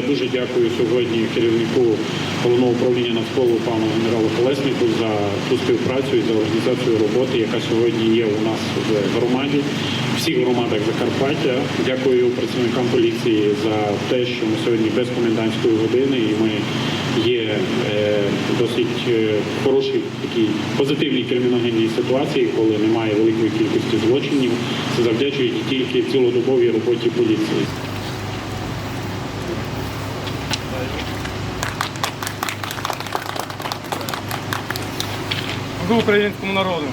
дуже дякую сьогодні керівнику головного управління Нацполу пану генералу Колеснику за ту співпрацю і за організацію роботи, яка сьогодні є у нас в громаді, в всіх громадах Закарпаття. Дякую працівникам поліції за те, що ми сьогодні без комендантської години і ми є е, досить е, хорошій такій позитивній криміногенній ситуації, коли немає великої кількості злочинів. Це завдячують тільки цілодобовій роботі поліції. Служу українському народу.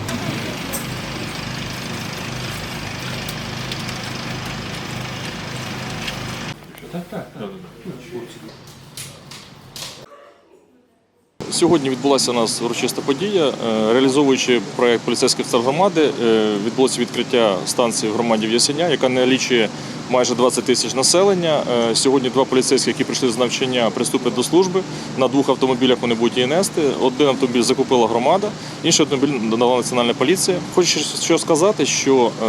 Сьогодні відбулася у нас урочиста подія. Е, Реалізовуючи проект поліцейських стар громади, е, відбулося відкриття станції в громаді В'ясеня, яка налічує майже 20 тисяч населення. Е, Сьогодні два поліцейські, які прийшли з навчання, приступять до служби. На двох автомобілях вони будуть її нести. Один автомобіль закупила громада, інший автомобіль надала національна поліція. Хочу що сказати, що е,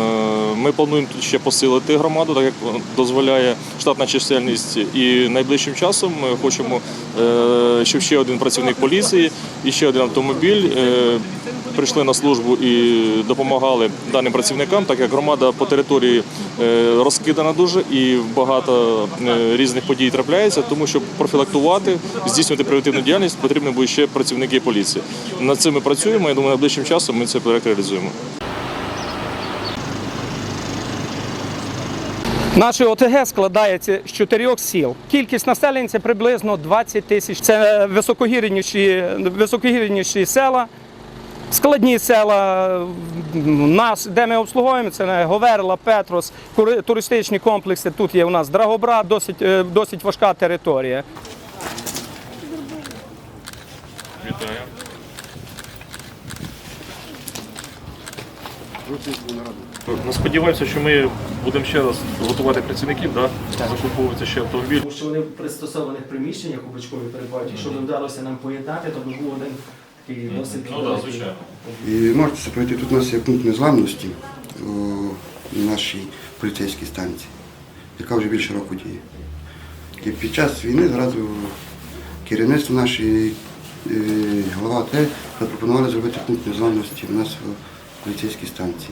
ми плануємо тут ще посилити громаду, так як дозволяє штатна чисельність. І найближчим часом ми хочемо, е, щоб ще один працівник поліції і ще один автомобіль прийшли на службу і допомагали даним працівникам, так як громада по території е, розкидана дуже і багато е, різних подій трапляється. Тому щоб профілактувати, здійснювати превентивну діяльність, потрібні будуть ще працівники поліції. Над цим ми працюємо. Я думаю, найближчим часом ми цей проект реалізуємо. Наше ОТГ складається з чотирьох сіл. Кількість населення це приблизно 20 тисяч. Це високогірніші, високогірніші села, складні села. Нас, де ми обслуговуємо, це Говерла, Петрос, туристичні комплекси. Тут є у нас Драгобрат, досить, е, досить важка територія. Вітаю. Ми сподіваємося, що ми будемо ще раз готувати працівників, да? закуповувати ще автомобіль. Тому що вони в пристосованих приміщеннях у бочковій передбачі, якщо б вдалося нам поєднати, то був один досить Ну так, звичайно. І можете це пройти. Тут у нас є пункт незламності у нашій поліцейській станції, яка вже більше року діє. І під час війни зразу керівництво наше, е, голова АТ запропонували зробити пункт незламності у нас в поліцейській станції.